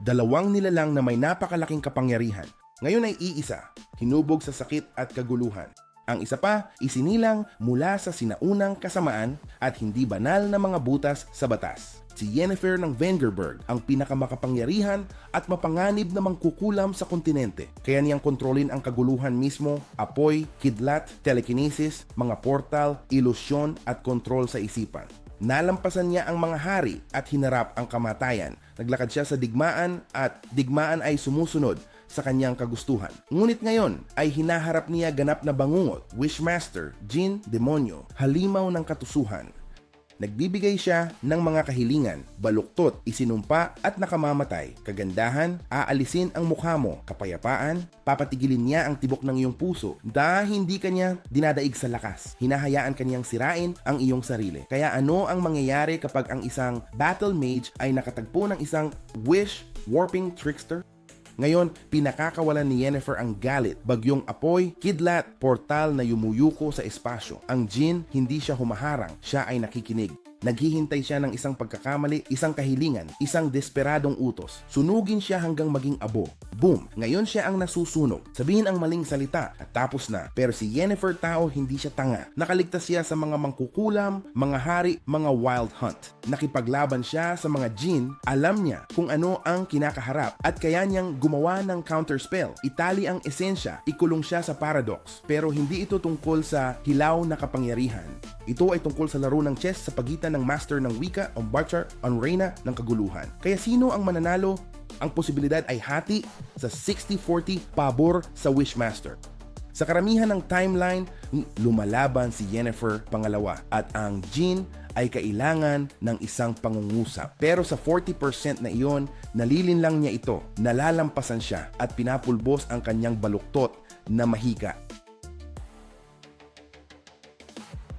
dalawang nilalang na may napakalaking kapangyarihan. Ngayon ay iisa, hinubog sa sakit at kaguluhan. Ang isa pa, isinilang mula sa sinaunang kasamaan at hindi banal na mga butas sa batas. Si Yennefer ng Vengerberg ang pinakamakapangyarihan at mapanganib na mangkukulam sa kontinente. Kaya niyang kontrolin ang kaguluhan mismo, apoy, kidlat, telekinesis, mga portal, ilusyon at kontrol sa isipan. Nalampasan niya ang mga hari at hinarap ang kamatayan. Naglakad siya sa digmaan at digmaan ay sumusunod sa kanyang kagustuhan. Ngunit ngayon ay hinaharap niya ganap na bangungot, wishmaster, jin, demonyo, halimaw ng katusuhan. Nagbibigay siya ng mga kahilingan, baluktot, isinumpa at nakamamatay, kagandahan, aalisin ang mukha mo, kapayapaan, papatigilin niya ang tibok ng iyong puso dahil hindi kanya dinadaig sa lakas. Hinahayaan kanyang sirain ang iyong sarili. Kaya ano ang mangyayari kapag ang isang battle mage ay nakatagpo ng isang wish warping trickster? Ngayon, pinakakawalan ni Yennefer ang galit, bagyong apoy, kidlat, portal na yumuyuko sa espasyo. Ang Jin, hindi siya humaharang, siya ay nakikinig. Naghihintay siya ng isang pagkakamali, isang kahilingan, isang desperadong utos. Sunugin siya hanggang maging abo. Boom! Ngayon siya ang nasusunog. Sabihin ang maling salita at tapos na. Pero si Yennefer tao hindi siya tanga. Nakaligtas siya sa mga mangkukulam, mga hari, mga wild hunt. Nakipaglaban siya sa mga jin, alam niya kung ano ang kinakaharap at kaya niyang gumawa ng counterspell. Itali ang esensya, ikulong siya sa paradox. Pero hindi ito tungkol sa hilaw na kapangyarihan. Ito ay tungkol sa laro ng chess sa pagitan ng master ng wika o Barchar on Reyna ng kaguluhan. Kaya sino ang mananalo? Ang posibilidad ay hati sa 60-40 pabor sa Wishmaster. Sa karamihan ng timeline, lumalaban si Yennefer pangalawa at ang Jin ay kailangan ng isang pangungusap. Pero sa 40% na iyon, nalilinlang niya ito, nalalampasan siya at pinapulbos ang kanyang baluktot na mahika